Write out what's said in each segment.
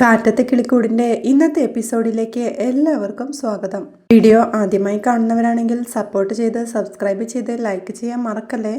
കാറ്റത്തെ കിളിക്കൂടിന്റെ ഇന്നത്തെ എപ്പിസോഡിലേക്ക് എല്ലാവർക്കും സ്വാഗതം. വീഡിയോ ആദ്യമായി കാണുന്നവരാണെങ്കിൽ സപ്പോർട്ട് ചെയ്ത് സബ്സ്ക്രൈബ് ചെയ്ത് ലൈക്ക് ചെയ്യാൻ മറക്കല്ലേ?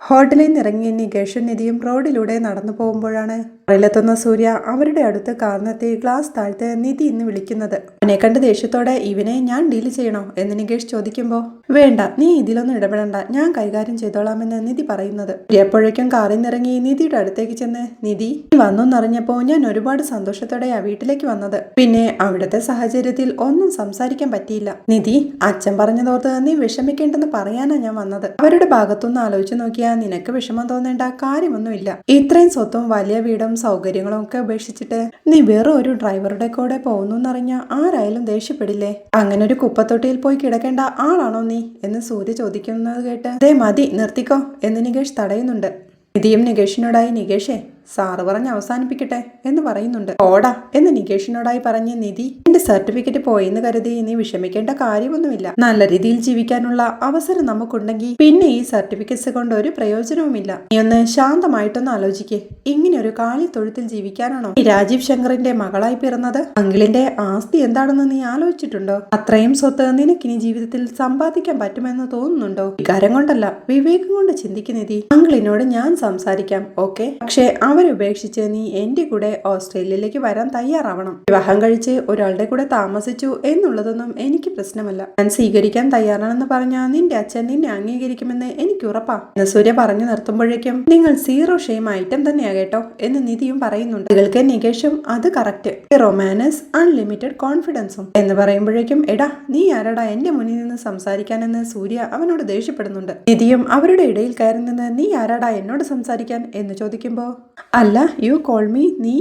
ഹോട്ടലിൽ നിന്ന് ഇറങ്ങി നികേഷും നിധിയും റോഡിലൂടെ നടന്നു പോകുമ്പോഴാണ് കാറിലെത്തുന്ന സൂര്യ അവരുടെ അടുത്ത് കാർന്നെത്തി ഗ്ലാസ് താഴ്ത്ത് നിധി എന്ന് വിളിക്കുന്നത്. അവനെ കണ്ട് ദേഷ്യത്തോടെ ഇവനെ ഞാൻ ഡീൽ ചെയ്യണോ? എന്ന് നികേഷ് ചോദിക്കുമ്പോൾ വേണ്ട നീ ഇതിലൊന്നും ഇടപെടണ്ട. ഞാൻ കൈകാര്യം ചെയ്തോളാമെന്ന് നിധി പറയുന്നത്. എപ്പോഴേക്കും കാറിൽ നിറങ്ങി നിധിയുടെ അടുത്തേക്ക് ചെന്ന് നിധി നീ വന്നൊന്നറിഞ്ഞപ്പോ ഞാൻ ഒരുപാട് സന്തോഷത്തോടെയാ വീട്ടിലേക്ക് വന്നത്. പിന്നെ അവിടുത്തെ സാഹചര്യത്തിൽ ഒന്നും സംസാരിക്കാൻ പറ്റിയില്ല. നിധി അച്ഛൻ പറഞ്ഞതോർത്ത് നീ വിഷമിക്കേണ്ടെന്ന് പറയാനാ ഞാൻ വന്നത്. അവരുടെ ഭാഗത്തുനിന്ന് ആലോചിച്ച് നോക്കിയാൽ നിനക്ക് വിഷമം തോന്നേണ്ട കാര്യമൊന്നുമില്ല. ഇത്രയും സ്വത്തും വലിയ വീടും സൗകര്യങ്ങളും ഒക്കെ ഉപേക്ഷിച്ചിട്ട് നീ വെറും ഒരു ഡ്രൈവറുടെ കൂടെ പോകുന്നു എന്നറിഞ്ഞാൽ ആരായാലും ദേഷ്യപ്പെടില്ലേ? അങ്ങനെ ഒരു കുപ്പത്തൊട്ടിയിൽ പോയി കിടക്കേണ്ട ആളാണോ നീ? എന്ന് സൂര്യ ചോദിക്കുന്നത് കേട്ട് ദേ മതി നിർത്തിക്കോ എന്ന് നികേഷ് തടയുന്നുണ്ട്. നിധിയും നികേഷിനോടായി നികേഷേ സാറ് പറഞ്ഞ് അവസാനിപ്പിക്കട്ടെ എന്ന് പറയുന്നുണ്ട്. ഓടാ എന്ന് നികേഷിനോടായി പറഞ്ഞ നിധി എന്റെ സർട്ടിഫിക്കറ്റ് പോയെന്ന് കരുതി നീ വിഷമിക്കേണ്ട കാര്യമൊന്നുമില്ല. നല്ല രീതിയിൽ ജീവിക്കാനുള്ള അവസരം നമുക്കുണ്ടെങ്കിൽ പിന്നെ ഈ സർട്ടിഫിക്കറ്റ്സ് കൊണ്ട് ഒരു പ്രയോജനവുമില്ല. നീ ഒന്ന് ശാന്തമായിട്ടൊന്ന് ആലോചിക്കേ. ഇങ്ങനെ ഒരു കാളി തൊഴുത്തിൽ ജീവിക്കാനാണോ ഈ രാജീവ് ശങ്കറിന്റെ മകളായി പിറന്നത്? അങ്കിളിന്റെ ആസ്തി എന്താണെന്ന് നീ ആലോചിച്ചിട്ടുണ്ടോ? അത്രയും സ്വത്ത് നിനക്കിനി ജീവിതത്തിൽ സമ്പാദിക്കാൻ പറ്റുമെന്ന് തോന്നുന്നുണ്ടോ? വികാരം കൊണ്ടല്ല വിവേകം കൊണ്ട് ചിന്തിക്കുന്നതി അങ്കിളിനോട് ഞാൻ സംസാരിക്കാം ഓക്കെ? പക്ഷേ അവരുപേക്ഷിച്ച് നീ എന്റെ കൂടെ ഓസ്ട്രേലിയയിലേക്ക് വരാൻ തയ്യാറാവണം. വിവാഹം കഴിച്ച് ഒരാളുടെ കൂടെ താമസിച്ചു എന്നുള്ളതൊന്നും എനിക്ക് പ്രശ്നമല്ല. ഞാൻ സ്വീകരിക്കാൻ തയ്യാറാണെന്ന് പറഞ്ഞാൽ നിന്റെ അച്ഛൻ നിന്നെ അംഗീകരിക്കുമെന്ന് എനിക്ക് ഉറപ്പാ. എന്ന് സൂര്യ പറഞ്ഞു നിർത്തുമ്പോഴേക്കും നിങ്ങൾ സീറോ ഷെയിം ഐറ്റം തന്നെയാ കേട്ടോ എന്ന് നിധിയും പറയുന്നുണ്ട്. നിങ്ങൾക്ക് നികേഷും അത് കറക്റ്റ്. റൊമാനസ് അൺലിമിറ്റഡ് കോൺഫിഡൻസും. എന്ന് പറയുമ്പോഴേക്കും എടാ നീ ആരടാ എന്റെ മുന്നിൽ നിന്ന് സംസാരിക്കാനെന്ന് സൂര്യ അവനോട് ദേഷ്യപ്പെടുന്നുണ്ട്. നിധിയും അവരുടെ ഇടയിൽ കയറി നിന്ന് നീ ആരാടാ എന്നോട് സംസാരിക്കാൻ? എന്ന് ചോദിക്കുമ്പോ അല്ല യു കോൾ മീ നീ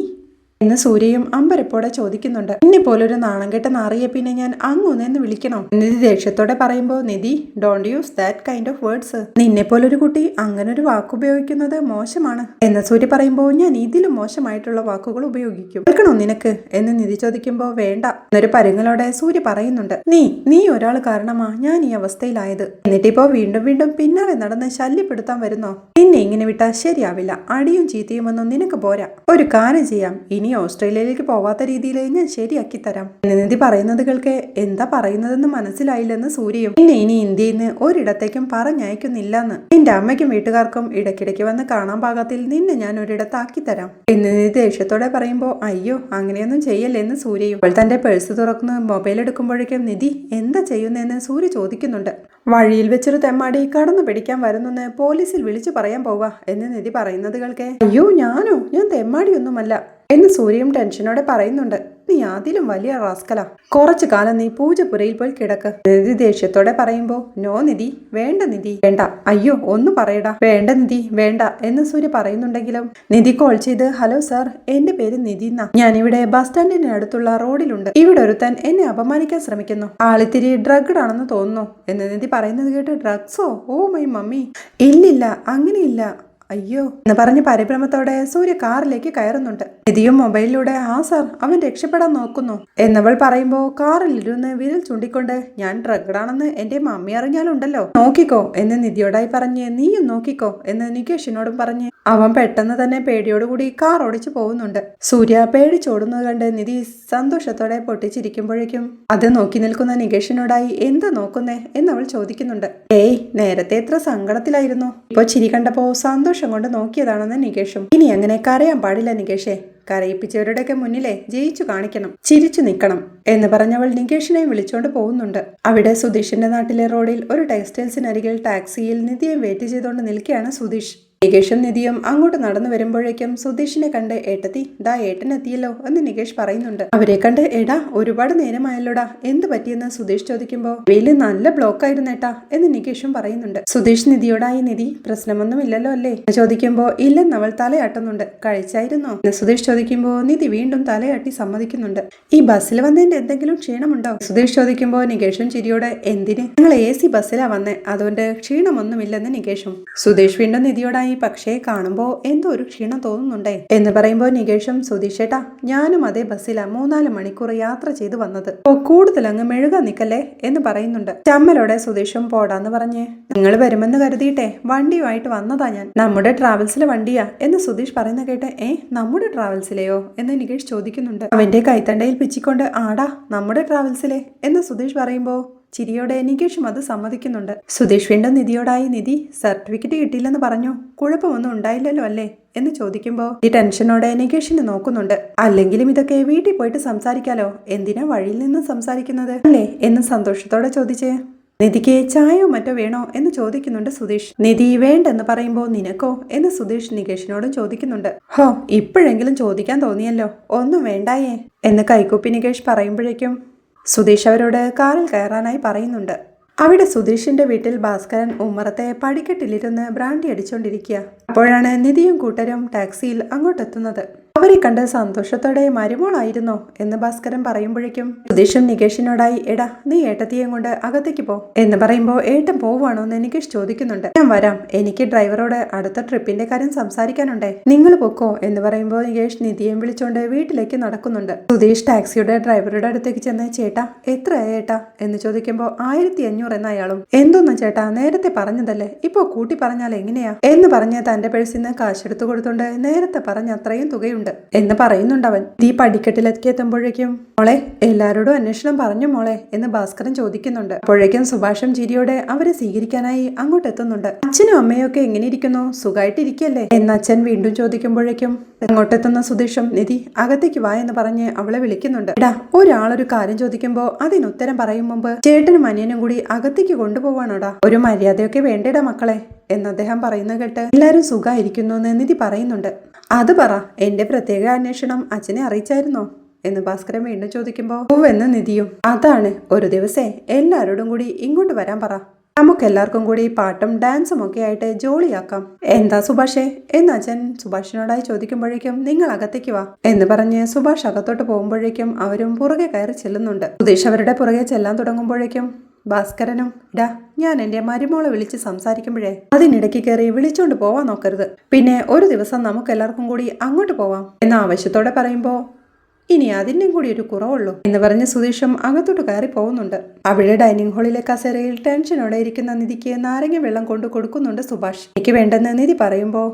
എന്ന് സൂര്യയും അമ്പരപ്പോടെ ചോദിക്കുന്നുണ്ട്. എന്നെ പോലൊരു നാണം കെട്ട നാറിയെ പിന്നെ ഞാൻ അങ്ങൊന്നെന്ന് വിളിക്കണോ? നിധി ദേഷ്യത്തോടെ പറയുമ്പോൾ Nidhi don't use that kind of words നിന്നെ പോലൊരു കുട്ടി അങ്ങനെ ഒരു വാക്ക് ഉപയോഗിക്കുന്നത് മോശമാണ്. എന്ന് സൂര്യ പറയുമ്പോൾ ഞാൻ ഇതിലും മോശമായിട്ടുള്ള വാക്കുകൾ ഉപയോഗിക്കും. കേൾക്കണോ നിനക്ക്? എന്ന് നിധി ചോദിക്കുമ്പോൾ വേണ്ട. എന്നൊരു പരുങ്ങലോടെ സൂര്യ പറയുന്നുണ്ട് നീ നീ ഒരാൾ കാരണമാ ഞാൻ ഈ അവസ്ഥയിലായത്. എന്നിട്ടിപ്പോ വീണ്ടും വീണ്ടും പിന്നാലെ നടന്ന് ശല്യപ്പെടുത്താൻ വരുന്നോ? നിന്നെ ഇങ്ങനെ വിട്ടാൽ ശരിയാവില്ല. അടിയും ചീത്തയുമൊന്നും നിനക്ക് പോരാ. ഒരു കാര്യം ചെയ്യാം. ഇനി ഓസ്ട്രേലിയയിലേക്ക് പോവാത്ത രീതിയിൽ ഞാൻ ശരിയാക്കി തരാം. നിധി പറയുന്നത് കേൾക്കെ എന്താ പറയുന്നതെന്ന് മനസ്സിലായില്ലെന്ന് സൂര്യയും. പിന്നെ ഇനി ഇന്ത്യയിൽ നിന്ന് ഒരിടത്തേക്കും പറഞ്ഞയക്കുന്നില്ലെന്ന്. നിന്റെ അമ്മയ്ക്കും വീട്ടുകാർക്കും ഇടയ്ക്കിടയ്ക്ക് വന്ന് കാണാൻ പാകത്തിൽ നിന്നെ ഞാൻ ഒരിടത്താക്കി തരാം. എന്ന് ദേഷ്യത്തോടെ പറയുമ്പോ അയ്യോ അങ്ങനെയൊന്നും ചെയ്യല്ലേ എന്ന് സൂര്യയും. അവൾ തന്റെ പേഴ്സ് തുറക്കുന്ന മൊബൈൽ എടുക്കുമ്പോഴേക്കും നിധി എന്താ ചെയ്യുന്നതെന്ന് സൂര്യ ചോദിക്കുന്നുണ്ട്. വഴിയിൽ വെച്ചൊരു തെമ്മാടി കടന്നു പിടിക്കാൻ വരുന്നെന്ന് പോലീസിൽ വിളിച്ചു പറയാൻ പോവാ എന്ന് നിധി പറയുന്നത് കേൾക്കെ അയ്യോ ഞാനോ? ഞാൻ തെമ്മാടിയൊന്നുമല്ല. എന്ന് സൂര്യം ടെൻഷനോടെ പറയുന്നുണ്ട്. നീ അതിലും വലിയ റാസ്കല. കുറച്ചു കാലം നീ പൂജപ്പുരയിൽ പോയി കിടക്ക്. നിധി ദേഷ്യത്തോടെ പറയുമ്പോ നോ നിധി വേണ്ട നിധി. വേണ്ട. അയ്യോ ഒന്ന് പറയടാ. വേണ്ട നിധി വേണ്ട. എന്ന് സൂര്യ പറയുന്നുണ്ടെങ്കിലും നിധി കോൾ ചെയ്ത് ഹലോ സാർ എന്റെ പേര് നിധി എന്നാ ഇവിടെ ബസ് സ്റ്റാൻഡിന് അടുത്തുള്ള റോഡിലുണ്ട്. ഇവിടെ ഒരുത്തൻ എന്നെ അപമാനിക്കാൻ ശ്രമിക്കുന്നു. ആളിത്തിരി ഡ്രഗ്ഡ് ആണെന്ന് തോന്നുന്നു. എന്ന് നിധി പറയുന്നത് കേട്ട് ഡ്രഗ്സോ ഓ മൈ മമ്മി. ഇല്ലില്ല അങ്ങനെയില്ല. അയ്യോ എന്ന് പറഞ്ഞ് പരിഭ്രമത്തോടെ സൂര്യ കാറിലേക്ക് കയറുന്നുണ്ട്. നിധിയും മൊബൈലിലൂടെ ആ സാർ അവൻ രക്ഷപ്പെടാൻ നോക്കുന്നു. എന്നവൾ പറയുമ്പോ കാറിലിരുന്ന് വിരൽ ചൂണ്ടിക്കൊണ്ട് ഞാൻ ഡ്രഗ്ഡാണെന്ന് എന്റെ മമ്മി അറിഞ്ഞാലുണ്ടല്ലോ. നോക്കിക്കോ എന്ന് നിധിയോടായി പറഞ്ഞ് നീയും നോക്കിക്കോ എന്ന് നികേഷിനോടും പറഞ്ഞ് അവൻ പെട്ടെന്ന് തന്നെ പേടിയോടുകൂടി കാർ ഓടിച്ചു പോകുന്നുണ്ട്. സൂര്യ പേടിച്ചോടുന്നത് കണ്ട് നിധി സന്തോഷത്തോടെ പൊട്ടിച്ചിരിക്കുമ്പോഴേക്കും അത് നോക്കി നിൽക്കുന്ന നികേഷിനോടായി എന്താ നോക്കുന്നേ? എന്നവൾ ചോദിക്കുന്നുണ്ട്. ഏയ് നേരത്തെ എത്ര സങ്കടത്തിലായിരുന്നു. ഇപ്പൊ ചിരി കണ്ടപ്പോ സന്തോഷം കൊണ്ട് നോക്കിയതാണെന്ന് നികേഷും. ഇനി അങ്ങനെ കരയാൻ പാടില്ല നികേഷേ. കരയിപ്പിച്ചവരുടെയൊക്കെ മുന്നിലെ ജയിച്ചു കാണിക്കണം. ചിരിച്ചു നിൽക്കണം എന്ന് പറഞ്ഞവൾ നികേഷിനെ വിളിച്ചുകൊണ്ട് പോകുന്നുണ്ട്. അവിടെ സുധീഷിന്റെ നാട്ടിലെ റോഡിൽ ഒരു ടെക്സ്റ്റൈൽസിനരികിൽ ടാക്സിയിൽ നിധിയെ വെയിറ്റ് ചെയ്തുകൊണ്ട് നിൽക്കുകയാണ് സുധീഷ്. നികേഷും നിധിയും അങ്ങോട്ട് നടന്നു വരുമ്പോഴേക്കും സുധീഷിനെ കണ്ട് ഏട്ടത്തി ദാ ഏട്ടൻ എത്തിയല്ലോ എന്ന് നികേഷ് പറയുന്നുണ്ട്. അവരെ കണ്ട് എടാ ഒരുപാട് നേരമായല്ലോടാ എന്ത് പറ്റിയെന്ന്? സുധീഷ് ചോദിക്കുമ്പോ വെയിൽ നല്ല ബ്ലോക്ക് ആയിരുന്നു ഏട്ടാ എന്ന് നികേഷും പറയുന്നുണ്ട്. സുധീഷ് നിധിയോടായി നിധി പ്രശ്നമൊന്നുമില്ലല്ലോ അല്ലേ? എന്ന് ചോദിക്കുമ്പോ ഇല്ലെന്ന് അവൾ തലയാട്ടുന്നുണ്ട്. കഴിച്ചായിരുന്നോ? എന്ന് സുധീഷ് ചോദിക്കുമ്പോ നിധി വീണ്ടും തലയാട്ടി സമ്മതിക്കുന്നുണ്ട്. ഈ ബസ്സിൽ വന്നതിന്റെ എന്തെങ്കിലും ക്ഷീണമുണ്ടോ? സുധീഷ് ചോദിക്കുമ്പോ നികേഷും ചിരിയോടെ എന്തിന്? ഞങ്ങൾ എ സി ബസ്സിലാ വന്നേ അതുകൊണ്ട് ക്ഷീണമൊന്നുമില്ലെന്ന് നികേഷും. സുധീഷ് വീണ്ടും നിധിയോടായി നന്നായി പക്ഷേ കാണുമ്പോൾ എന്തോ ഒരു ക്ഷീണം തോന്നുന്നുണ്ടേ? എന്ന് പറയുമ്പോൾ നികേഷും സുധീഷേട്ടാ ഞാനും അതേ ബസ്സിലാ മൂന്നാൽ മണിക്കൂർ യാത്ര ചെയ്ത് വന്നത്. ഓ കൂടുതൽ അങ്ങ് മെഴുക നിക്കല്ലേ എന്ന് പറയുന്നുണ്ട്. ചമ്മലോടെ സുധീഷും പോടാന്ന് പറഞ്ഞേ നിങ്ങൾ വരുമെന്ന് കരുതിയിട്ടെ വണ്ടിയുമായിട്ട് വന്നതാ ഞാൻ. നമ്മുടെ ട്രാവൽസിലെ വണ്ടിയാ. എന്ന് സുധീഷ് പറയുന്ന കേട്ട് ഏ നമ്മുടെ ട്രാവൽസിലെയോ? എന്ന് നികേഷ് ചോദിക്കുന്നുണ്ട്. അവന്റെ കൈത്തണ്ടയിൽ പിച്ചിക്കൊണ്ട് ആടാ നമ്മുടെ ട്രാവൽസിലെ. എന്ന് സുധീഷ് പറയുമ്പോ ചിരിയോടെ നികേഷും അത് സമ്മതിക്കുന്നുണ്ട്. സുധീഷ് വീണ്ടും നിധിയോടായി നിധി സർട്ടിഫിക്കറ്റ് കിട്ടിയില്ലെന്ന് പറഞ്ഞു? കുഴപ്പമൊന്നും ഉണ്ടായില്ലല്ലോ അല്ലേ? എന്ന് ചോദിക്കുമ്പോൾ ഈ ടെൻഷനോടെ നികേഷിനെ നോക്കുന്നുണ്ട്. അല്ലെങ്കിലും ഇതൊക്കെ വീട്ടിൽ പോയിട്ട് സംസാരിക്കാലോ? എന്തിനാ വഴിയിൽ നിന്ന് സംസാരിക്കുന്നത്? അല്ലേ? എന്ന് സന്തോഷത്തോടെ ചോദിച്ചേ നിധിക്ക് ചായയോ മറ്റോ വേണോ? എന്ന് ചോദിക്കുന്നുണ്ട് സുധീഷ്. നിധി വേണ്ടെന്ന് പറയുമ്പോൾ നിനക്കോ? എന്ന് സുധീഷ് നികേഷിനോടും ചോദിക്കുന്നുണ്ട്. ഹോ ഇപ്പോഴെങ്കിലും ചോദിക്കാൻ തോന്നിയല്ലോ. ഒന്നും വേണ്ടായേ? എന്ന് കൈക്കൂപ്പി നികേഷ് പറയുമ്പോഴേക്കും സുധീഷ് അവരോട് കാറിൽ കയറാനായി പറയുന്നുണ്ട്. അവിടെ സുധീഷിന്റെ വീട്ടിൽ ഭാസ്കരൻ ഉമ്മറത്തെ പടിക്കെട്ടിലിരുന്ന് ബ്രാൻഡി അടിച്ചുകൊണ്ടിരിക്കുക അപ്പോഴാണ് നിധിയും കൂട്ടരും ടാക്സിയിൽ അങ്ങോട്ടെത്തുന്നത്. അവരെ കണ്ട് സന്തോഷത്തോടെ മരുമോളായിരുന്നോ എന്ന് ഭാസ്കരൻ പറയുമ്പോഴേക്കും സുധീഷും നികേഷിനോടായി എടാ നീ ഏട്ടത്തിയും കൊണ്ട് അകത്തേക്ക് പോ എന്ന് പറയുമ്പോ ഏട്ടൻ പോവാണോ എന്ന് നികേഷ് ചോദിക്കുന്നുണ്ട്. ഞാൻ വരാം. എനിക്ക് ഡ്രൈവറോട് അടുത്ത ട്രിപ്പിന്റെ കാര്യം സംസാരിക്കാനുണ്ടേ. നിങ്ങൾ പൊക്കോ എന്ന് പറയുമ്പോ നികേഷ് നിധിയെ വിളിച്ചുകൊണ്ട് വീട്ടിലേക്ക് നടക്കുന്നുണ്ട്. സുധീഷ് ടാക്സിയുടെ ഡ്രൈവറുടെ അടുത്തേക്ക് ചെന്ന് ചേട്ടാ എത്രയാ ഏട്ടാ? എന്ന് ചോദിക്കുമ്പോ ആയിരത്തി അഞ്ഞൂറ് എന്ന അയാളും എന്തോന്ന് ചേട്ടാ നേരത്തെ പറഞ്ഞതല്ലേ? ഇപ്പോ കൂട്ടി പറഞ്ഞാൽ എങ്ങനെയാ? എന്ന് പറഞ്ഞ് തന്റെ പേഴ്സിൽ നിന്ന് കാശെടുത്തു കൊടുത്തോണ്ട് നേരത്തെ പറഞ്ഞ അത്രയും തുകയുണ്ട്. എന്ന് പറയുന്നുണ്ട് അവൻ. നീ പടിക്കെട്ടിലെത്തി എത്തുമ്പോഴേക്കും മോളെ എല്ലാരോടും അന്വേഷണം പറഞ്ഞു മോളെ എന്ന് ഭാസ്കരൻ ചോദിക്കുന്നുണ്ട്. അപ്പോഴേക്കും സുഭാഷം ചിരിയോടെ അവരെ സ്വീകരിക്കാനായി അങ്ങോട്ട് എത്തുന്നുണ്ട്. അച്ഛനും അമ്മയും ഒക്കെ എങ്ങനെ ഇരിക്കുന്നു? സുഖമായിട്ടിരിക്കല്ലേ എന്ന് അച്ഛൻ വീണ്ടും ചോദിക്കുമ്പോഴേക്കും അങ്ങോട്ടെത്തുന്ന സുധീഷും നിധി അകത്തേക്ക് വാ എന്ന് പറഞ്ഞ് അവളെ വിളിക്കുന്നുണ്ട്. എടാ ഒരാളൊരു കാര്യം ചോദിക്കുമ്പോ അതിന് ഉത്തരം പറയും മുമ്പ് ചേട്ടനും അനിയനും കൂടി അകത്തേക്ക് കൊണ്ടുപോവാണോടാ? ഒരു മര്യാദയൊക്കെ വേണ്ടേടാ മക്കളെ എന്ന് അദ്ദേഹം പറയുന്നത് കേട്ട് എല്ലാവരും സുഖമായിരിക്കുന്നു എന്ന് നിധി പറയുന്നുണ്ട്. അത് പറ. എന്റെ പ്രത്യേക അന്വേഷണം അച്ഛനെ അറിയിച്ചായിരുന്നോ? എന്ന് ഭാസ്കരൻ വീണ്ടും ചോദിക്കുമ്പോൾ പൂവെന്ന് നിധിയും. അതാണ്. ഒരു ദിവസേ എല്ലാവരോടും കൂടി ഇങ്ങോട്ട് വരാൻ പറ. നമുക്കെല്ലാവർക്കും കൂടി പാട്ടും ഡാൻസും ഒക്കെ ആയിട്ട് ജോളിയാക്കാം. എന്താ സുഭാഷേ? എന്ന് അച്ഛൻ സുഭാഷിനോടായി ചോദിക്കുമ്പോഴേക്കും നിങ്ങൾ അകത്തേക്ക് വാ. എന്ന് പറഞ്ഞ് സുഭാഷ് അകത്തോട്ട് പോകുമ്പോഴേക്കും അവരും പുറകെ കയറി ചെല്ലുന്നുണ്ട്. സുധീഷ് അവരുടെ പുറകെ ചെല്ലാൻ തുടങ്ങുമ്പോഴേക്കും ഭാസ്കരനും ഡാ ഞാൻ എന്റെ മരുമോളെ വിളിച്ച് സംസാരിക്കുമ്പോഴേ അതിനിടയ്ക്ക് കയറി വിളിച്ചോണ്ട് പോവാൻ നോക്കരുത്. പിന്നെ ഒരു ദിവസം നമുക്ക് എല്ലാവർക്കും കൂടി അങ്ങോട്ട് പോവാം. എന്ന ആവശ്യത്തോടെ പറയുമ്പോൾ ഇനി അതിന്റെയും കൂടി ഒരു കുറവുള്ളൂ എന്ന് പറഞ്ഞ് സുതീഷും അകത്തോട്ട് കയറി പോകുന്നുണ്ട്. അവിടെ ഡൈനിങ് ഹാളിലെ കസേരയിൽ ടെൻഷനോടെ ഇരിക്കുന്ന നിധിക്ക് നാരങ്ങ വെള്ളം കൊണ്ട് കൊടുക്കുന്നുണ്ട് സുഭാഷ്. എനിക്ക് വേണ്ടെന്ന് നിധി പറയുമ്പോൾ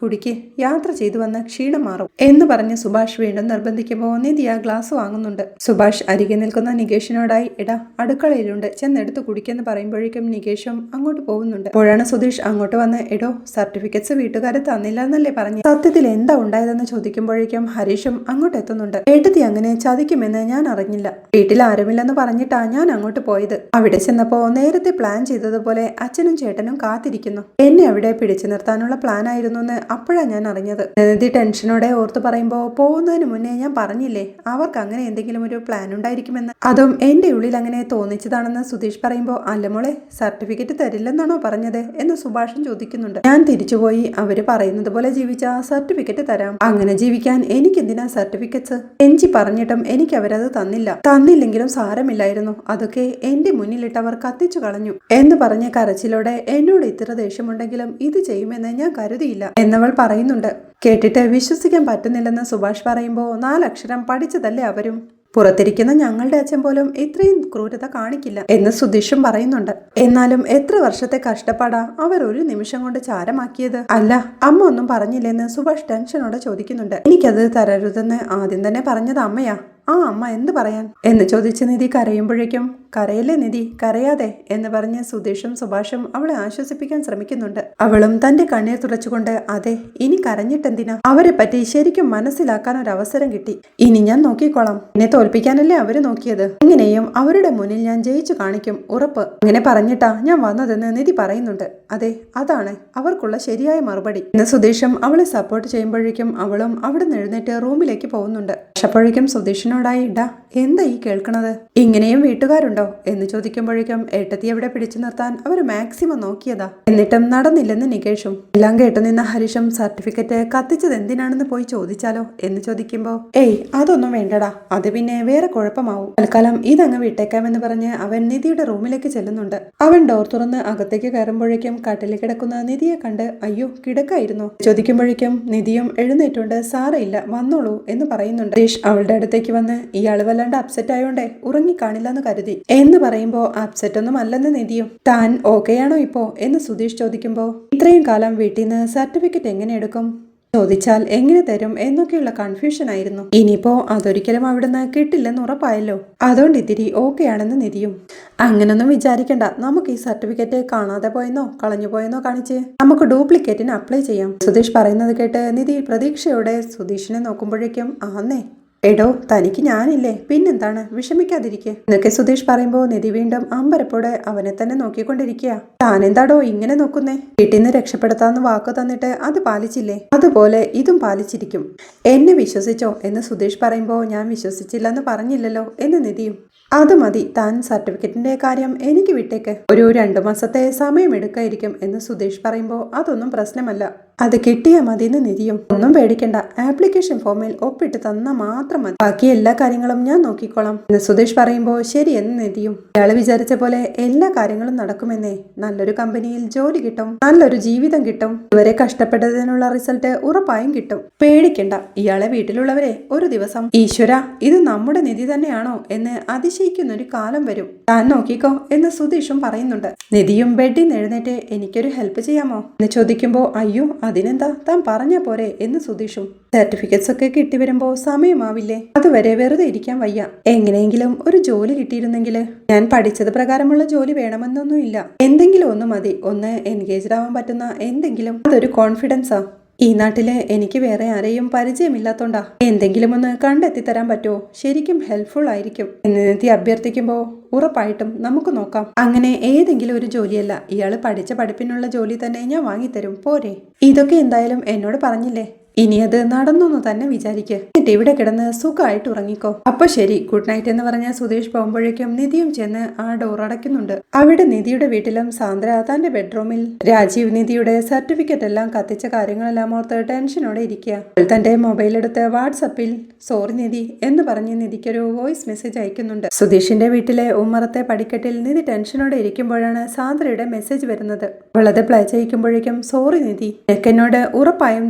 കുടിക്ക്. യാത്ര ചെയ്തു വന്ന ക്ഷീണം മാറും എന്ന് പറഞ്ഞ് സുഭാഷ് വീണ്ടും നിർബന്ധിക്കുമ്പോൾ നിധി ആ ഗ്ലാസ് വാങ്ങുന്നുണ്ട്. സുഭാഷ് അരികെ നിൽക്കുന്ന നികേഷിനോടായി എടാ അടുക്കളയിലുണ്ട്. ചെന്നെടുത്ത് കുടിക്കെന്ന് പറയുമ്പോഴേക്കും നികേഷും അങ്ങോട്ട് പോകുന്നുണ്ട്. അപ്പോഴാണ് സുധീഷ് അങ്ങോട്ട് വന്ന് എടോ സർട്ടിഫിക്കറ്റ്സ് വീട്ടുകാരെ തന്നില്ല എന്നല്ലേ പറഞ്ഞു. സത്യത്തിൽ എന്താ ഉണ്ടായതെന്ന് ചോദിക്കുമ്പോഴേക്കും ഹരീഷും അങ്ങോട്ട് എത്തുന്നുണ്ട്. ഏട്ടത്തി അങ്ങനെ ചതിക്കുമെന്ന് ഞാൻ അറിഞ്ഞില്ല. വീട്ടിൽ ആരുമില്ലെന്ന് പറഞ്ഞിട്ടാ ഞാൻ അങ്ങോട്ട് പോയത്. അവിടെ ചെന്നപ്പോ നേരത്തെ പ്ലാൻ ചെയ്തതുപോലെ അച്ഛനും ചേട്ടനും കാത്തിരിക്കുന്നു. എന്നെ അവിടെ പിടിച്ചു നിർത്താനുള്ള പ്ലാൻ ആയിരുന്നു എന്ന് അപ്പോഴാ ഞാൻ അറിഞ്ഞത്. നിധി ടെൻഷനോടെ ഓർത്ത് പറയുമ്പോൾ പോകുന്നതിന് മുന്നേ ഞാൻ പറഞ്ഞില്ലേ അവർക്ക് അങ്ങനെ എന്തെങ്കിലും ഒരു പ്ലാൻ ഉണ്ടായിരിക്കുമെന്ന്? അതും എന്റെ ഉള്ളിൽ അങ്ങനെ തോന്നിച്ചതാണെന്ന് സുധീഷ് പറയുമ്പോൾ അല്ലമോളെ സർട്ടിഫിക്കറ്റ് തരില്ലെന്നാണോ പറഞ്ഞത്? എന്ന് സുഭാഷൻ ചോദിക്കുന്നുണ്ട്. ഞാൻ തിരിച്ചുപോയി അവർ പറയുന്നത് പോലെ ജീവിച്ച സർട്ടിഫിക്കറ്റ് തരാം. അങ്ങനെ ജീവിക്കാൻ എനിക്കെന്തിനാ സർട്ടിഫിക്കറ്റ്സ് എഞ്ചി പറഞ്ഞിട്ടും എനിക്ക് അവരത് തന്നില്ല. തന്നില്ലെങ്കിലും സാരമില്ലായിരുന്നു. അതൊക്കെ എന്റെ മുന്നിലിട്ടവർ കത്തിച്ചു കളഞ്ഞു. എന്ന് പറഞ്ഞ കരച്ചിലോടെ എന്നോട് ഇത്ര ദേഷ്യമുണ്ടെങ്കിലും ഇത് ചെയ്യുമെന്ന് ഞാൻ കരുതിയില്ല. എന്നവൾ പറയുന്നുണ്ട്. കേട്ടിട്ട് വിശ്വസിക്കാൻ പറ്റുന്നില്ലെന്ന് സുഭാഷ് പറയുമ്പോൾ നാലക്ഷരം പഠിച്ചതല്ലേ അവരും? പുറത്തിരിക്കുന്ന ഞങ്ങളുടെ അച്ഛൻ പോലും ഇത്രയും ക്രൂരത കാണിക്കില്ല എന്ന് സുധീഷും പറയുന്നുണ്ട്. എന്നാലും എത്ര വർഷത്തെ കഷ്ടപ്പാടാ അവർ ഒരു നിമിഷം കൊണ്ട് ചാരമാക്കിയത്? അല്ല അമ്മ ഒന്നും പറഞ്ഞില്ലെന്ന് സുഭാഷ് ടെൻഷനോടെ ചോദിക്കുന്നുണ്ട്. എനിക്കത് തരരുതെന്ന് ആദ്യം തന്നെ പറഞ്ഞത് അമ്മയാ. ആ അമ്മ എന്ത് പറയാൻ? എന്ന് ചോദിച്ച് നിധി കരയുമ്പോഴേക്കും കരയല്ലേ നിധി? കരയാതെ എന്ന് പറഞ്ഞ് സുധീഷും സുഭാഷും അവളെ ആശ്വസിപ്പിക്കാൻ ശ്രമിക്കുന്നുണ്ട്. അവളും തന്റെ കണ്ണീർ തുടച്ചുകൊണ്ട് അതെ ഇനി കരഞ്ഞിട്ടെന്തിനാ? അവരെ പറ്റി ശരിക്കും മനസ്സിലാക്കാൻ ഒരു അവസരം കിട്ടി. ഇനി ഞാൻ നോക്കിക്കോളാം. എന്നെ തോൽപ്പിക്കാനല്ലേ അവർ നോക്കിയത്? ഇങ്ങനെയും അവരുടെ മുന്നിൽ ഞാൻ ജയിച്ചു കാണിക്കും. ഉറപ്പ്. അങ്ങനെ പറഞ്ഞിട്ടാ ഞാൻ വന്നതെന്ന് നിധി പറയുന്നുണ്ട്. അതെ അതാണ്. അവർക്കുള്ള ശരിയായ മറുപടി. എന്ന് സുധീഷും അവളെ സപ്പോർട്ട് ചെയ്യുമ്പോഴേക്കും അവളും അവിടെ എഴുന്നേറ്റ് റൂമിലേക്ക് പോകുന്നുണ്ട്. പക്ഷപ്പോഴേക്കും സുധീഷിനോടായി ഇടാ എന്താ ഈ കേൾക്കുന്നത് ഇങ്ങനെയും വീട്ടുകാരുണ്ട്. പോകാനുണ്ടോ എന്ന് ചോദിക്കുമ്പോഴേക്കും ഏട്ടത്തി എവിടെ പിടിച്ചു നിർത്താൻ അവർ മാക്സിമം നോക്കിയതാ. എന്നിട്ടും നടന്നില്ലെന്ന് നികേഷും. എല്ലാം കേട്ടു നിന്ന ഹരീഷും സർട്ടിഫിക്കറ്റ് കത്തിച്ചത് എന്തിനാണെന്ന് പോയി ചോദിച്ചാലോ എന്ന് ചോദിക്കുമ്പോ ഏയ് അതൊന്നും വേണ്ടടാ. അത് പിന്നെ വേറെ കുഴപ്പമാവും. തൽക്കാലം ഇതങ്ങ് വിട്ടേക്കാമെന്ന് പറഞ്ഞ് അവൻ നിധിയുടെ റൂമിലേക്ക് ചെല്ലുന്നുണ്ട്. അവൻ ഡോർ തുറന്ന് അകത്തേക്ക് കയറുമ്പോഴേക്കും കട്ടിൽ കിടക്കുന്ന നിധിയെ കണ്ട് അയ്യോ കിടക്കായിരുന്നു? ചോദിക്കുമ്പോഴേക്കും നിധിയും എഴുന്നേറ്റുണ്ട് സാറയില്ല വന്നോളൂ എന്ന് പറയുന്നുണ്ട്. അവളുടെ അടുത്തേക്ക് വന്ന് ഇയാൾ വല്ലാണ്ട് അപ്സെറ്റ് ആയോണ്ടേ ഉറങ്ങിക്കാണില്ലെന്ന് കരുതി. എന്ന് പറയുമ്പോ അപ്സെറ്റ് ഒന്നും അല്ലെന്ന് നിധിയും. താൻ ഓക്കെയാണോ ഇപ്പോ? എന്ന് സുധീഷ് ചോദിക്കുമ്പോ ഇത്രയും കാലം വീട്ടിൽ നിന്ന് സർട്ടിഫിക്കറ്റ് എങ്ങനെ എടുക്കും? ചോദിച്ചാൽ എങ്ങനെ തരും എന്നൊക്കെയുള്ള കൺഫ്യൂഷൻ ആയിരുന്നു. ഇനിയിപ്പോ അതൊരിക്കലും അവിടുന്ന് കിട്ടില്ലെന്ന് ഉറപ്പായല്ലോ. അതുകൊണ്ട് ഇത്തിരി ഓക്കെ ആണെന്ന് നിധിയും. അങ്ങനൊന്നും വിചാരിക്കണ്ട. നമുക്ക് ഈ സർട്ടിഫിക്കറ്റ് കാണാതെ പോയെന്നോ കളഞ്ഞു പോയെന്നോ കാണിച്ച് നമുക്ക് ഡ്യൂപ്ലിക്കേറ്റിന് അപ്ലൈ ചെയ്യാം. സുധീഷ് പറയുന്നത് കേട്ട് നിധി പ്രതീക്ഷയോടെ സുധീഷിനെ നോക്കുമ്പോഴേക്കും ആന്നേ എടോ തനിക്ക് ഞാനില്ലേ? പിന്നെന്താണ്? വിഷമിക്കാതിരിക്കെ. എന്നൊക്കെ സുധീഷ് പറയുമ്പോ നിധി വീണ്ടും അമ്പരപ്പോടെ അവനെ തന്നെ നോക്കിക്കൊണ്ടിരിക്കുക താനെന്താടോ ഇങ്ങനെ നോക്കുന്നേ? വീട്ടിൽ നിന്ന് രക്ഷപ്പെടുത്താന്ന് വാക്ക് തന്നിട്ട് അത് പാലിച്ചില്ലേ? അതുപോലെ ഇതും പാലിച്ചിരിക്കും. എന്നെ വിശ്വസിച്ചോ എന്ന് സുധീഷ് പറയുമ്പോ ഞാൻ വിശ്വസിച്ചില്ലെന്ന് പറഞ്ഞില്ലല്ലോ എന്ന് നിധിയും. അത് മതി താൻ സർട്ടിഫിക്കറ്റിന്റെ കാര്യം എനിക്ക് വിട്ടേക്ക്. ഒരു രണ്ടു മാസത്തെ സമയം എടുക്കായിരിക്കും എന്ന് സുധീഷ് പറയുമ്പോൾ അതൊന്നും പ്രശ്നമല്ല. അത് കിട്ടിയാൽ മതി എന്ന് നിധിയും. ഒന്നും പേടിക്കണ്ട. ആപ്ലിക്കേഷൻ ഫോമിൽ ഒപ്പിട്ട് തന്ന മാത്രം മതി. ബാക്കി എല്ലാ കാര്യങ്ങളും ഞാൻ നോക്കിക്കോളാം. എന്ന് സുധീഷ് പറയുമ്പോൾ ശരി എന്ന് നിധിയും. ഇയാൾ വിചാരിച്ച പോലെ എല്ലാ കാര്യങ്ങളും നടക്കുമെന്നേ. നല്ലൊരു കമ്പനിയിൽ ജോലി കിട്ടും. നല്ലൊരു ജീവിതം കിട്ടും. ഇവരെ കഷ്ടപ്പെട്ടതിനുള്ള റിസൾട്ട് ഉറപ്പായും കിട്ടും. പേടിക്കണ്ട. ഇയാളെ വീട്ടിലുള്ളവരെ ഒരു ദിവസം. ഈശ്വര ഇത് നമ്മുടെ നിധി തന്നെയാണോ എന്ന് അതിശയിക്കുന്ന ഒരു കാലം വരും. താൻ നോക്കിക്കോ എന്ന് സുധീഷും പറയുന്നുണ്ട്. നിധിയും ബെഡിൽ നിന്ന് എഴുന്നേറ്റ് എനിക്കൊരു ഹെൽപ്പ് ചെയ്യാമോ? എന്ന് ചോദിക്കുമ്പോ അയ്യോ അതിനെന്താ? താൻ പറഞ്ഞ പോരെ എന്ന് സുധീഷും സർട്ടിഫിക്കറ്റ്സ് ഒക്കെ കിട്ടി വരുമ്പോ സമയമാവില്ലേ? അതുവരെ വെറുതെ ഇരിക്കാൻ വയ്യ. എങ്ങനെയെങ്കിലും ഒരു ജോലി കിട്ടിയിരുന്നെങ്കിൽ ഞാൻ പഠിച്ചത് പ്രകാരമുള്ള ജോലി വേണമെന്നൊന്നുമില്ല. എന്തെങ്കിലും ഒന്ന് മതി. ഒന്ന് എൻഗേജ്ഡ് ആവാൻ പറ്റുന്ന എന്തെങ്കിലും അതൊരു കോൺഫിഡൻസാ ഈ നാട്ടിൽ എനിക്ക് വേറെ ആരെയും പരിചയമില്ലാത്തോണ്ടാ. എന്തെങ്കിലും ഒന്ന് കണ്ടെത്തി തരാൻ പറ്റുമോ ശരിക്കും ഹെൽപ്ഫുൾ ആയിരിക്കും. എന്ന് നിധി അഭ്യർത്ഥിക്കുമ്പോൾ ഉറപ്പായിട്ടും നമുക്ക് നോക്കാം. അങ്ങനെ ഏതെങ്കിലും ഒരു ജോലിയല്ല. ഇയാൾ പഠിച്ച പഠിപ്പിനുള്ള ജോലി തന്നെ ഞാൻ വാങ്ങിത്തരും. പോരെ. ഇതൊക്കെ എന്തായാലും എന്നോട് പറഞ്ഞില്ലേ? ഇനി അത് നടന്നു തന്നെ വിചാരിക്കുക എന്നിട്ട് ഇവിടെ കിടന്ന് സുഖമായിട്ട് ഉറങ്ങിക്കോ. അപ്പൊ ശരി ഗുഡ് നൈറ്റ് എന്ന് പറഞ്ഞ സുധീഷ് പോകുമ്പോഴേക്കും നിധിയും ചെന്ന് ആ ഡോർ അടയ്ക്കുന്നുണ്ട്. അവിടെ നിധിയുടെ വീട്ടിലും സാന്ദ്ര തന്റെ ബെഡ്റൂമിൽ രാജീവ് നിധിയുടെ സർട്ടിഫിക്കറ്റ് എല്ലാം കത്തിച്ച കാര്യങ്ങളെല്ലാം ഓർത്ത് ടെൻഷനോടെ ഇരിക്കുക തന്റെ മൊബൈൽ എടുത്ത് വാട്സപ്പിൽ സോറി നിധി എന്ന് പറഞ്ഞ് നിധിക്കൊരു വോയിസ് മെസ്സേജ് അയക്കുന്നുണ്ട്. സുധീഷിന്റെ വീട്ടിലെ ഉമ്മറത്തെ പടിക്കെട്ടിൽ നിധി ടെൻഷനോടെ ഇരിക്കുമ്പോഴാണ് സാന്ദ്രയുടെ മെസ്സേജ് വരുന്നത്. അവളത് പ്ലേ ചെയ്യിക്കുമ്പോഴേക്കും സോറി നിധി എന്നോട് ഉറപ്പായും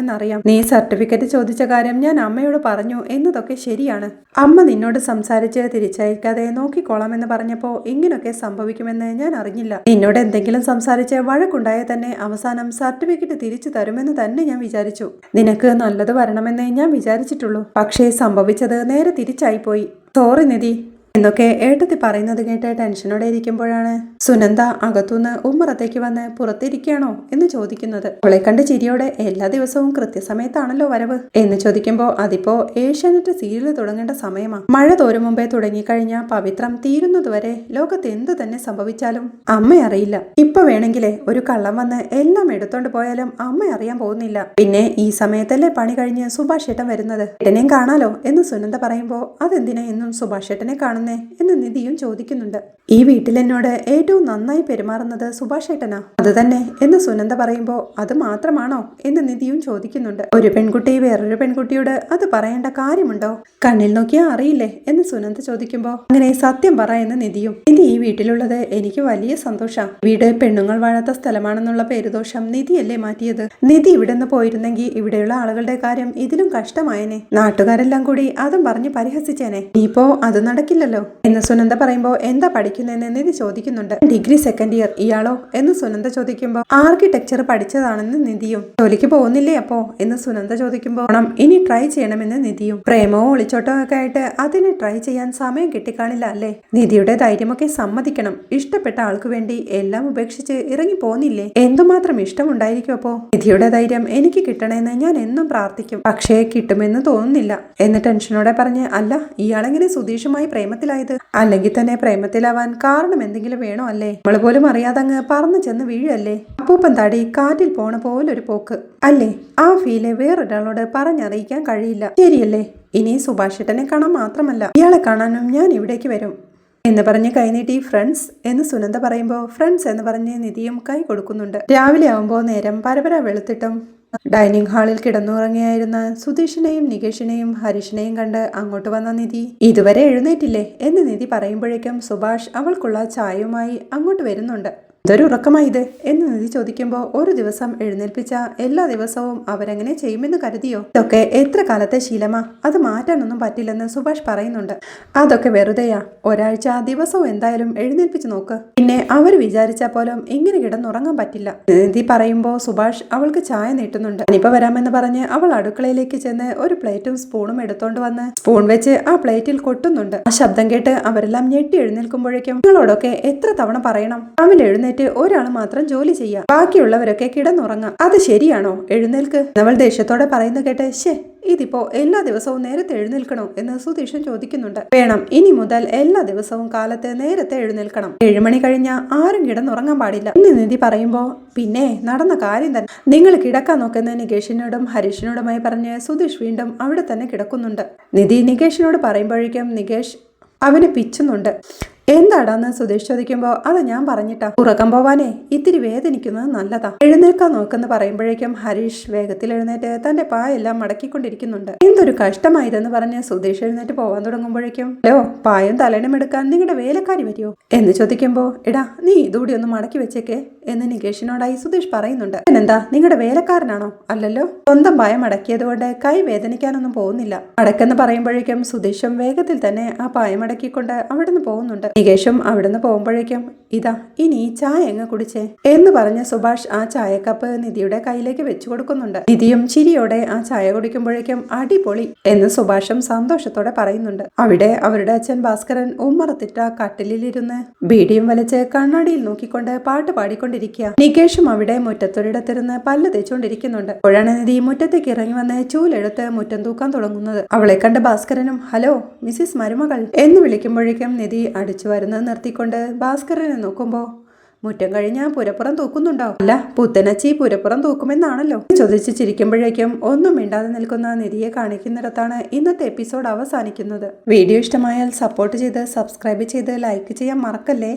ദേഷ്യമുണ്ടാകുമെന്നറിയാം നീ സർട്ടിഫിക്കറ്റ് ചോദിച്ച കാര്യം ഞാൻ അമ്മയോട് പറഞ്ഞു. എന്നതൊക്കെ ശരിയാണ്. അമ്മ നിന്നോട് സംസാരിച്ച് തിരിച്ചയക്കാതെ നോക്കിക്കോളാമെന്ന് പറഞ്ഞപ്പോ ഇങ്ങനൊക്കെ സംഭവിക്കുമെന്ന് ഞാൻ അറിഞ്ഞില്ല. നിന്നോട് എന്തെങ്കിലും സംസാരിച്ച് വഴക്കുണ്ടായാൽ തന്നെ അവസാനം സർട്ടിഫിക്കറ്റ് തിരിച്ചു തരുമെന്ന് തന്നെ ഞാൻ വിചാരിച്ചു. നിനക്ക് നല്ലത് വരണമെന്നേ ഞാൻ വിചാരിച്ചിട്ടുള്ളൂ. പക്ഷേ സംഭവിച്ചത് നേരെ തിരിച്ചായിപ്പോയി. സോറി നിധി. എന്നൊക്കെ ഏട്ടത്തി പറയുന്നത് കേട്ട് ടെൻഷനോടെ ഇരിക്കുമ്പോഴാണ് സുനന്ദ അകത്തുനിന്ന് ഉമ്മറത്തേക്ക് വന്ന് പുറത്തിരിക്കുകയാണോ എന്ന് ചോദിക്കുന്നത്. അവളെ കണ്ട് ചിരിയോടെ എല്ലാ ദിവസവും കൃത്യസമയത്താണല്ലോ വരവ് എന്ന് ചോദിക്കുമ്പോൾ അതിപ്പോ ഏഷ്യാനെറ്റ് സീരിയൽ തുടങ്ങേണ്ട സമയമാണ് മഴ തോരും മുമ്പേ തുടങ്ങിക്കഴിഞ്ഞ പവിത്രം തീരുന്നതുവരെ ലോകത്ത് എന്ത് തന്നെ സംഭവിച്ചാലും അമ്മ അറിയില്ല. ഇപ്പൊ വേണമെങ്കിലേ ഒരു കള്ളം വന്ന് എല്ലാം എടുത്തോണ്ട് പോയാലും അമ്മ അറിയാൻ പോകുന്നില്ല. പിന്നെ ഈ സമയത്തല്ലേ പണി കഴിഞ്ഞ് സുഭാഷ് ഏട്ടൻ വരുന്നത്. ഏട്ടനെയും കാണാലോ എന്ന് സുനന്ദ പറയുമ്പോൾ അതെന്തിനാ എന്നും സുഭാഷേട്ടനെ കാണുന്നേ? എന്ന് നിധിയും ചോദിക്കുന്നുണ്ട് ഈ വീട്ടിൽ എന്നോട് ഏറ്റവും നന്നായി പെരുമാറുന്നത് സുഭാഷ് ഏട്ടനാ? അത് തന്നെ. എന്ന് സുനന്ദ പറയുമ്പോൾ അത് മാത്രമാണോ? എന്ന് നിധിയും ചോദിക്കുന്നുണ്ട്. ഒരു പെൺകുട്ടി വേറൊരു പെൺകുട്ടിയോട് അത് പറയേണ്ട കാര്യമുണ്ടോ? കണ്ണിൽ നോക്കിയാ അറിയില്ലേ? എന്ന് സുനന്ദ ചോദിക്കുമ്പോൾ അങ്ങനെ സത്യം പറ എന്ന് നിധിയും. നിധി ഈ വീട്ടിലുള്ളത് എനിക്ക് വലിയ സന്തോഷം. വീട് പെണ്ണുങ്ങൾ വാഴാത്ത സ്ഥലമാണെന്നുള്ള പേരുദോഷം നിധിയല്ലേ മാറ്റിയത്? നിധി ഇവിടെ നിന്ന് പോയിരുന്നെങ്കിൽ ഇവിടെയുള്ള ആളുകളുടെ കാര്യം ഇതിലും കഷ്ടമായനെ. നാട്ടുകാരെല്ലാം കൂടി അതും പറഞ്ഞ് പരിഹസിച്ചേനെ. ഇപ്പോ അത് നടക്കില്ലല്ലോ? എന്ന് സുനന്ദ പറയുമ്പോൾ എന്താ പഠിക്കുന്നതെന്ന് നിധി ചോദിക്കുന്നുണ്ട്. ഡിഗ്രി സെക്കൻഡ് ഇയർ ഇയാളോ എന്ന് സുനന്ദ ചോദിക്കുമ്പോൾ ആർക്കിടെക്ചർ പഠിച്ചതാണെന്ന് നിധിയും. ജോലിക്ക് പോകുന്നില്ലേ അപ്പോ? എന്ന് സുനന്ദ ചോദിക്കുമ്പോൾ ഓണം ഇനി ട്രൈ ചെയ്യണമെന്ന് നിധിയും. പ്രേമവും ഒളിച്ചോട്ടവും ഒക്കെ ആയിട്ട് അതിന് ട്രൈ ചെയ്യാൻ സമയം കിട്ടിക്കാണില്ല അല്ലേ? നിധിയുടെ ധൈര്യമൊക്കെ സമ്മതിക്കണം. ഇഷ്ടപ്പെട്ട ആൾക്ക് വേണ്ടി എല്ലാം ഉപേക്ഷിച്ച് ഇറങ്ങി പോന്നില്ലേ? എന്തുമാത്രം ഇഷ്ടമുണ്ടായിരിക്കും അപ്പോ? നിധിയുടെ ധൈര്യം എനിക്ക് കിട്ടണമെന്ന് ഞാൻ എന്നും പ്രാർത്ഥിക്കും. പക്ഷേ കിട്ടുമെന്ന് തോന്നുന്നില്ല. എന്ന് ടെൻഷനോടെ പറഞ്ഞ് അല്ല ഇയാളെങ്ങനെ സുധീഷുമായി പ്രേമത്തിലായത്? അല്ലെങ്കിൽ തന്നെ പ്രേമത്തിലാവാൻ കാരണം എന്തെങ്കിലും വേണോ അല്ലേ? നമ്മൾ പോലും അറിയാതെ അങ്ങ് പറന്നു ചെന്ന് വീഴല്ലേ? അപ്പൂപ്പൻ താടി കാറ്റിൽ പോണ പോലൊരു പോക്ക്. അല്ലേ? ആ ഫീൽ വേറൊരാളോട് പറഞ്ഞറിയിക്കാൻ കഴിയില്ല. ശരിയല്ലേ? ഇനി സുഭാഷിട്ടനെ കാണാൻ മാത്രമല്ല. ഇയാളെ കാണാനും ഞാൻ ഇവിടേക്ക് വരും. എന്ന് പറഞ്ഞ് കൈനീട്ടി ഫ്രണ്ട്സ് എന്ന് സുനന്ദ പറയുമ്പോൾ ഫ്രണ്ട്സ് എന്ന് പറഞ്ഞ് നിധിയും കൈ കൊടുക്കുന്നുണ്ട്. രാവിലെ ആവുമ്പോൾ നേരം പരപര വെളുത്തിട്ടും ഡൈനിങ് ഹാളിൽ കിടന്നുറങ്ങിയായിരുന്ന സുധീഷിനെയും നികേഷിനെയും ഹരീഷിനെയും കണ്ട് അങ്ങോട്ട് വന്ന നിധി ഇതുവരെ എഴുന്നേറ്റില്ലേ? എന്ന് നിധി പറയുമ്പോഴേക്കും സുഭാഷ് അവൾക്കുള്ള ചായയുമായി അങ്ങോട്ട് വരുന്നുണ്ട്. ഇതൊരു ഉറക്കമായി ഇത്? എന്ന് നിധി ചോദിക്കുമ്പോൾ ഒരു ദിവസം എഴുന്നേൽപ്പിച്ച എല്ലാ ദിവസവും അവരെങ്ങനെ ചെയ്യുമെന്ന് കരുതിയോ? ഇതൊക്കെ എത്ര കാലത്തെ ശീലമാ? അത് മാറ്റാനൊന്നും പറ്റില്ലെന്ന് സുഭാഷ് പറയുന്നുണ്ട്. അതൊക്കെ വെറുതെയാ. ഒരാഴ്ച ദിവസവും എന്തായാലും എഴുന്നേൽപ്പിച്ച് നോക്ക്. പിന്നെ അവർ വിചാരിച്ച പോലും ഇങ്ങനെ കിടന്നുറങ്ങാൻ പറ്റില്ല. നിധി പറയുമ്പോൾ സുഭാഷ് അവൾക്ക് ചായ നീട്ടുന്നുണ്ട്. ഇനിയിപ്പോ വരാമെന്ന് പറഞ്ഞ് അവൾ അടുക്കളയിലേക്ക് ചെന്ന് ഒരു പ്ലേറ്റും സ്പൂണും എടുത്തോണ്ട് വന്ന് സ്പൂൺ വെച്ച് ആ പ്ലേറ്റിൽ കൊട്ടുന്നുണ്ട്. ആ ശബ്ദം കേട്ട് അവരെല്ലാം ഞെട്ടി എഴുന്നേൽക്കുമ്പോഴേക്കും നിങ്ങളോടൊക്കെ എത്ര തവണ പറയണം? രാവിലെ എഴുന്നേറ്റ് ഒരാൾ മാത്രം ജോലി ചെയ്യാം. ബാക്കിയുള്ളവരൊക്കെ കിടന്നുറങ്ങാം. അത് ശരിയാണോ? എഴുന്നേൽക്ക്. നമ്മൾ ദേഷ്യത്തോടെ പറയുന്ന കേട്ട് ശേ ഇതിപ്പോ എല്ലാ ദിവസവും നേരത്തെ എഴുന്നേൽക്കണോ എന്ന് സുധീഷൻ ചോദിക്കുന്നുണ്ട്. വേണം ഇനി മുതൽ എല്ലാ ദിവസവും കാലത്ത് നേരത്തെ എഴുന്നേൽക്കണം. ഏഴുമണി കഴിഞ്ഞാൽ ആരും കിടന്നുറങ്ങാൻ പാടില്ല. ഇന്ന് നിധി പറയുമ്പോ പിന്നെ നടന്ന കാര്യം തന്നെ. നിങ്ങൾ കിടക്കാൻ നോക്കുന്ന നികേഷിനോടും ഹരീഷിനോടുമായി പറഞ്ഞ് സുധീഷ് വീണ്ടും അവിടെ തന്നെ കിടക്കുന്നുണ്ട്. നിധി നികേഷിനോട് പറയുമ്പോഴേക്കും നികേഷ് അവന് പിച്ചുന്നുണ്ട്. എന്താടാന്ന് സുധീഷ് ചോദിക്കുമ്പോൾ അത് ഞാൻ പറഞ്ഞിട്ടാ ഉറക്കം പോവാനേ ഇത്തിരി വേദനിക്കുന്നത് നല്ലതാ. എഴുന്നേൽക്കാൻ നോക്കെന്ന് പറയുമ്പോഴേക്കും ഹരീഷ് വേഗത്തിൽ എഴുന്നേറ്റ് തന്റെ പായെല്ലാം മടക്കിക്കൊണ്ടിരിക്കുന്നുണ്ട്. എന്തൊരു കഷ്ടമായതെന്ന് പറഞ്ഞ് സുധീഷ് എഴുന്നേറ്റ് പോവാൻ തുടങ്ങുമ്പോഴേക്കും ഹലോ പായും തലേണം എടുക്കാൻ നിങ്ങളുടെ വേലക്കാരി വരുമോ എന്ന് ചോദിക്കുമ്പോൾ എടാ നീ ഇതുകൂടി ഒന്ന് മടക്കി വെച്ചേക്കേ എന്ന് നികേഷിനോടായി സുധീഷ് പറയുന്നുണ്ട്. എന്താ നിങ്ങളുടെ വേലക്കാരനാണോ? അല്ലല്ലോ സ്വന്തം പായ മടക്കിയത് കൊണ്ട് കൈ വേദനിക്കാനൊന്നും പോകുന്നില്ല. മടക്കെന്ന് പറയുമ്പോഴേക്കും സുധീഷും വേഗത്തിൽ തന്നെ ആ പായ മടക്കിക്കൊണ്ട് അവിടുന്ന് പോകുന്നുണ്ട്. നികേഷും അവിടുന്ന് പോകുമ്പോഴേക്കും ഇതാ ഇനി ഈ ചായ എങ്ങ കുടിച്ചേ? എന്ന് പറഞ്ഞ സുഭാഷ് ആ ചായക്കപ്പ് നിധിയുടെ കയ്യിലേക്ക് വെച്ചു കൊടുക്കുന്നുണ്ട്. നിധിയും ചിരിയോടെ ആ ചായ കുടിക്കുമ്പോഴേക്കും അടിപൊളി എന്ന് സുഭാഷും സന്തോഷത്തോടെ പറയുന്നുണ്ട്. അവിടെ അവരുടെ അച്ഛൻ ഭാസ്കരൻ ഉമ്മറത്തിട്ട കട്ടിലിരുന്ന് ബീഡിയും വലിച്ച് കണ്ണാടിയിൽ നോക്കിക്കൊണ്ട് പാട്ട് പാടിക്കൊണ്ടിരിക്കുക. നികേഷും അവിടെ മുറ്റത്തൊരിടത്തിരുന്ന് പല്ല് തേച്ചുകൊണ്ടിരിക്കുന്നുണ്ട്. അപ്പോഴാണ് നിധി മുറ്റത്തേക്ക് ഇറങ്ങി വന്ന് ചൂലെടുത്ത് മുറ്റം തൂക്കാൻ തുടങ്ങുന്നത്. അവളെ കണ്ട് ഭാസ്കരനും ഹലോ മിസ്സിസ് മരുമകൾ എന്ന് വിളിക്കുമ്പോഴേക്കും നിധി അടിച്ചു വരുന്നത് നിർത്തിക്കൊണ്ട് ഭാസ്കരനെ നോക്കുമ്പോ മുറ്റം കഴിഞ്ഞാൽ പുരപ്പുറം തൂക്കുന്നുണ്ടോ? അല്ല പുത്തനച്ചി പുരപ്പുറം തൂക്കുമെന്നാണല്ലോ. ചോദിച്ച് ചിരിക്കുമ്പോഴേക്കും ഒന്നും മിണ്ടാതെ നിൽക്കുന്ന നിധിയെ കാണിക്കുന്നിടത്താണ് ഇന്നത്തെ എപ്പിസോഡ് അവസാനിക്കുന്നത്. വീഡിയോ ഇഷ്ടമായാൽ സപ്പോർട്ട് ചെയ്ത് സബ്സ്ക്രൈബ് ചെയ്ത് ലൈക്ക് ചെയ്യാൻ മറക്കല്ലേ?